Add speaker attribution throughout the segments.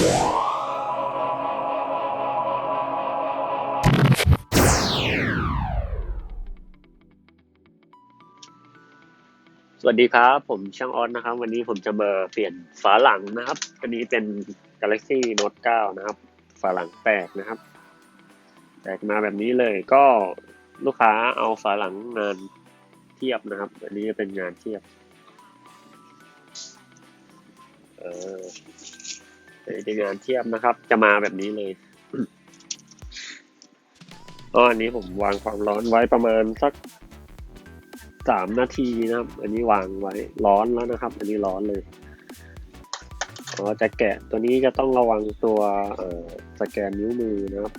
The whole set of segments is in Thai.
Speaker 1: สวัสดีครับ ผมช่างออสนะครับ วันนี้ผมจะมาเปลี่ยนฝาหลังนะครับอันนี้เป็น Galaxy Note 9 นะครับ ฝาหลังแตกนะครับ แตกมาแบบนี้เลยก็ลูกค้าเอาฝาหลังงานเทียบนะครับ อันนี้เป็นงานเทียบเออ ในงานเทียบนะครับ จะมาแบบนี้เลยก็อันนี้ผมวางความร้อนไว้ประมาณสักสามนาทีนะครับ อันนี้วางไว้ร้อนแล้วนะครับ อันนี้ร้อนเลยอ๋อจะแกะตัวนี้จะต้องระวังตัวสแกนนิ้วมือนะครับ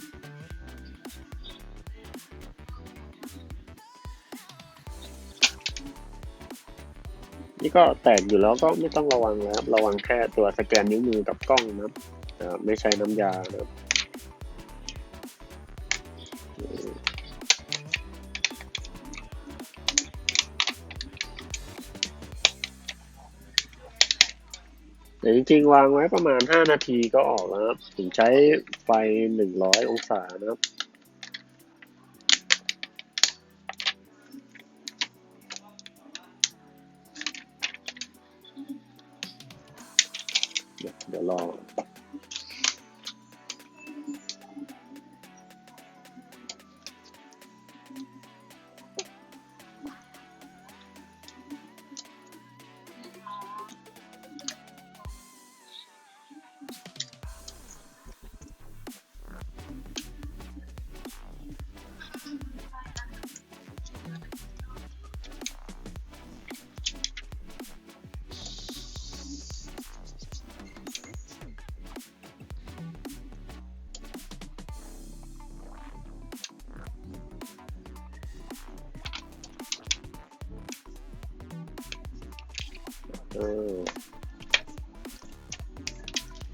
Speaker 1: นี่ก็แตกอยู่แล้วก็ไม่ต้องระวังแล้วครับ ระวังแค่ตัวสแกนนิ้วมือกับกล้องนะครับไม่ใช้น้ำยานะครับแต่จริงๆ วางไว้ประมาณ 5 นาทีก็ออกแล้วครับ ผมใช้ไฟ 100 องศานะครับ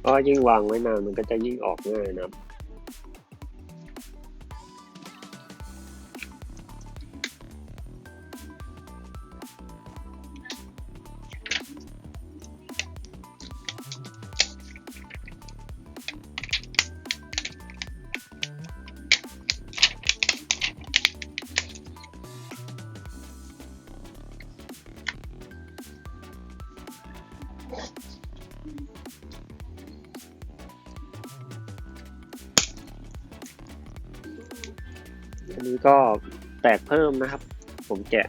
Speaker 1: ก็ยิ่งวางไว้นานมันก็จะยิ่งออกง่ายนะครับ นี้ก็แตกเพิ่มนะครับ ผมแกะ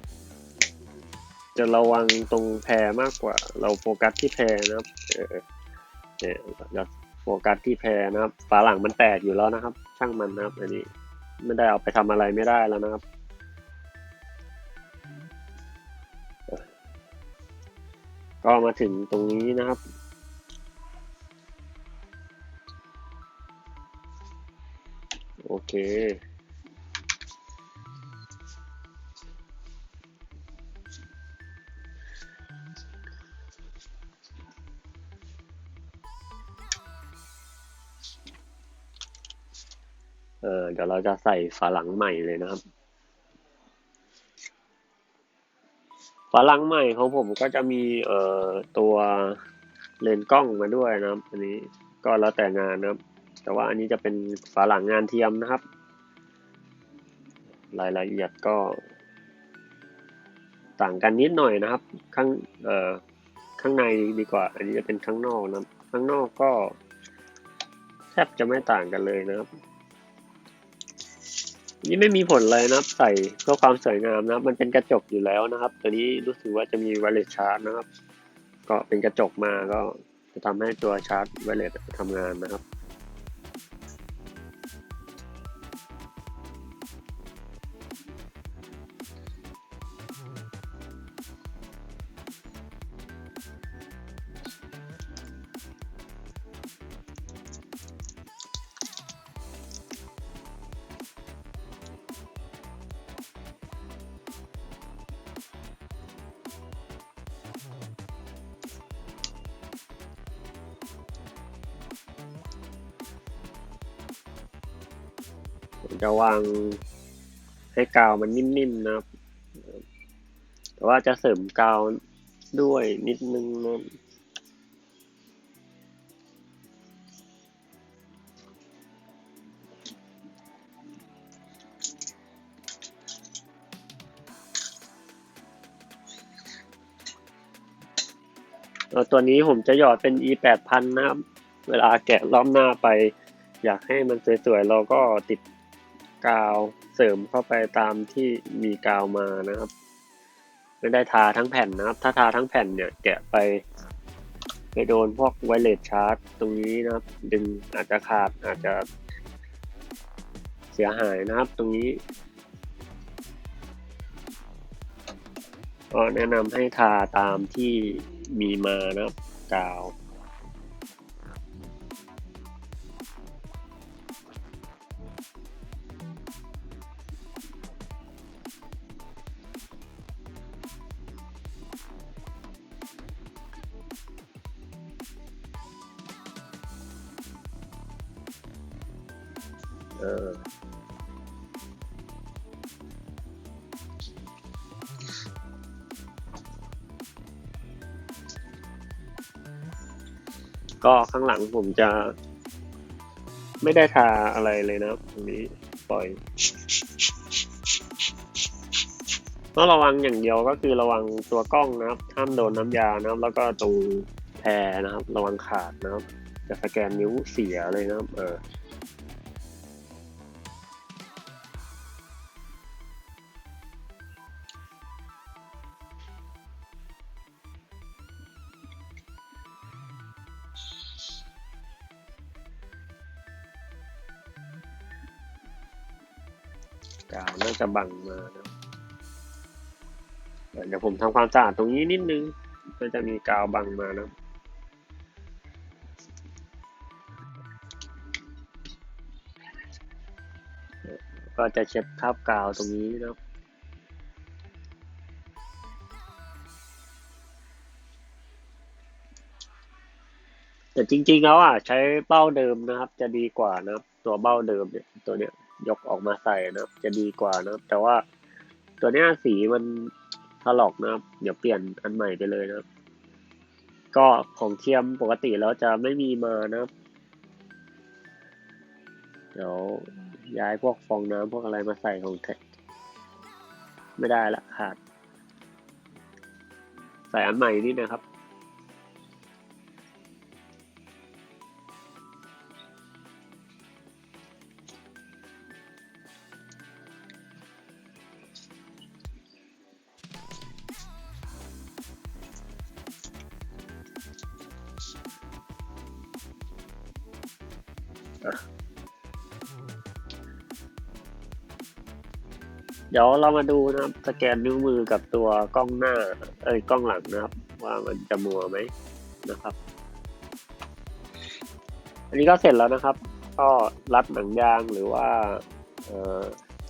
Speaker 1: จะระวังตรงแพรมากกว่า เราโฟกัสที่แพรนะครับเออเนี่ยจะโฟกัสที่แพรนะครับฝาหลังมันแตกอยู่แล้วนะครับ ช่างมันนะครับ อันนี้ไม่ได้เอาไปทำอะไรไม่ได้แล้วนะครับก็มาถึงตรงนี้นะครับ โอเค เออเดี๋ยวเราจะใส่ฝาหลังใหม่เลยนะครับ ฝาหลังใหม่ของผมก็จะมีเอ่อตัวเลนกล้องมาด้วยนะครับ อันนี้ก็แล้วแต่งานนะครับ แต่ว่าอันนี้จะเป็นฝาหลังงานเทียมนะครับ รายละเอียดก็ ต่างกันนิดหน่อยนะครับ ข้างเอ่อข้างในดีกว่า อันนี้จะเป็นข้างนอกนะครับข้างนอกก็แทบจะไม่ต่างกันเลยนะครับ นี่ไม่มีผลเลยนะครับใส่เพื่อความสวยงามนะครับ มันเป็นกระจกอยู่แล้วนะครับ ตัวนี้รู้สึกว่าจะมีไวเลสชาร์จนะครับ ก็เป็นกระจกมาก็จะทำให้ตัวชาร์จไวเลสทำงานนะครับ มจะวางให้กาวมันนิ่มๆนะครับ แต่ว่าจะเสริมกาวด้วยนิดนึงนะตัวนี้ผมจะหยอดเป็น e 8 0 0 0นะครับ เวลาแกะล้อมหน้าไป อยากให้มันสวยๆ เราก็ติด กาวเสริมเข้าไปตามที่มีกาวมานะครับ ไม่ได้ทาทั้งแผ่นนะครับ ถ้าทาทั้งแผ่นเนี่ยแกะไป ไปโดนพวกไวเลสชาร์จตรงนี้นะครับ ดึงอาจจะขาดอาจจะเสียหายนะครับตรงนี้ก็แนะนำให้ทาตามที่มีมานะครับกาว เออก็ข้างหลังผมจะ ไม่ได้ทาอะไรเลยนะตรงนี้ปล่อยต้องระวังอย่างเดียวก็คือระวังตัวกล้องนะครับห้ามโดนน้ำยานะครับ แล้วก็ตรงแพรนะครับ ระวังขาดนะครับ จะสแกนนิ้วเสียเลยนะครับ เออ กาวน่าจะบังมานะเดี๋ยวผมทำความสะอาดตรงนี้นิดนึงก็จะมีกาวบังมานะก็จะเช็ดคราบกาวตรงนี้นะครับแต่จริงๆแล้วอะใช้เบ้าเดิมนะครับ จะดีกว่านะครับตัวเบ้าเดิมเนี่ยตัวเนี้ย ยกออกมาใส่นะครับ จะดีกว่านะครับ แต่ว่าตัวนี้สีมันถลอกนะครับ เดี๋ยวเปลี่ยนอันใหม่ไปเลยนะครับ ก็ของเทียมปกติแล้วจะไม่มีมานะครับ เดี๋ยวย้ายพวกฟองน้ำพวกอะไรมาใส่ของแท็กไม่ได้ละขาดใส่อันใหม่นี่นะครับ เดี๋ยวเรามาดูนะครับ สแกนนิ้วมือกับตัวกล้องหน้า เอ้ยกล้องหลังนะครับ ว่ามันจะมัวไหมนะครับ อันนี้ก็เสร็จแล้วนะครับ ก็รัดหนังยางหรือว่า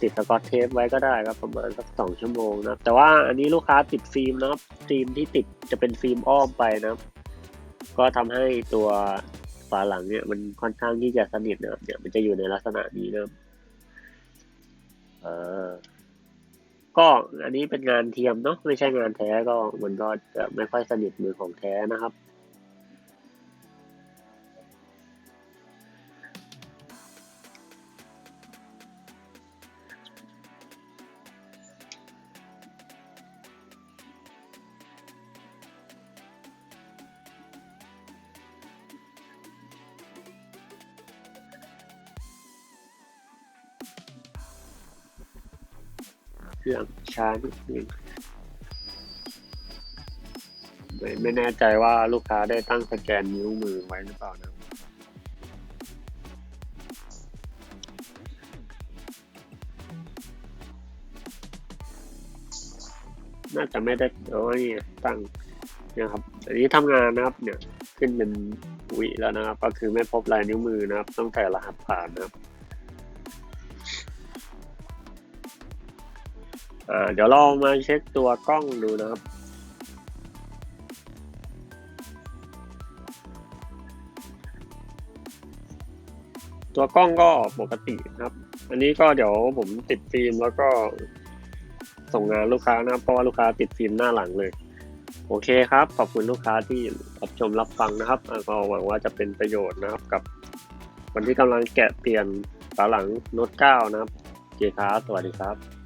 Speaker 1: ติดสกอตเทปไว้ก็ได้ครับประมาณสักสองชั่วโมงนะแต่ว่าอันนี้ลูกค้าติดฟิล์มนะครับฟิล์มที่ติดจะเป็นฟิล์มอ้อมไปนะก็ทำให้ตัว ฝาหลังเนี่ยมันค่อนข้างที่จะสนิทนะครับเนี่ยมันจะอยู่ในลักษณะนี้นะครับเออก็อันนี้เป็นงานเทียมเนาะไม่ใช่งานแท้ก็มันก็จะไม่ค่อยสนิทมือของแท้นะครับ รื่องช้านิดนึงไม่ไม่แน่ใจว่าลูกค้าได้ตั้งสแกนนิ้วมือไว้หรือเปล่านะน่าจะไม่ได้โอ้ยตั้งนี่ยครับ อันนี้ทำงานนะครับ เนี่ยขึ้นเป็นวิแล้วนะครับ ก็คือไม่พบลายนิ้วมือนะครับ ต้องใส่รหัสผ่านนะครับ เดี๋ยวเรามาเช็คตัวกล้องดูนะครับตัวกล้องก็ปกตินะครับ อันนี้ก็เดี๋ยวผมติดฟิล์มแล้วก็ส่งงานลูกค้านะเพราะว่าลูกค้าติดฟิล์มหน้าหลังเลย โอเคครับ ขอบคุณลูกค้าที่รับชมรับฟังนะครับอ่าก็หวังว่าจะเป็นประโยชน์นะครับกับคนที่กำลังแกะเปลี่ยนฝาหลังโน้ต9นะครับโอเคครับสวัสดีครับ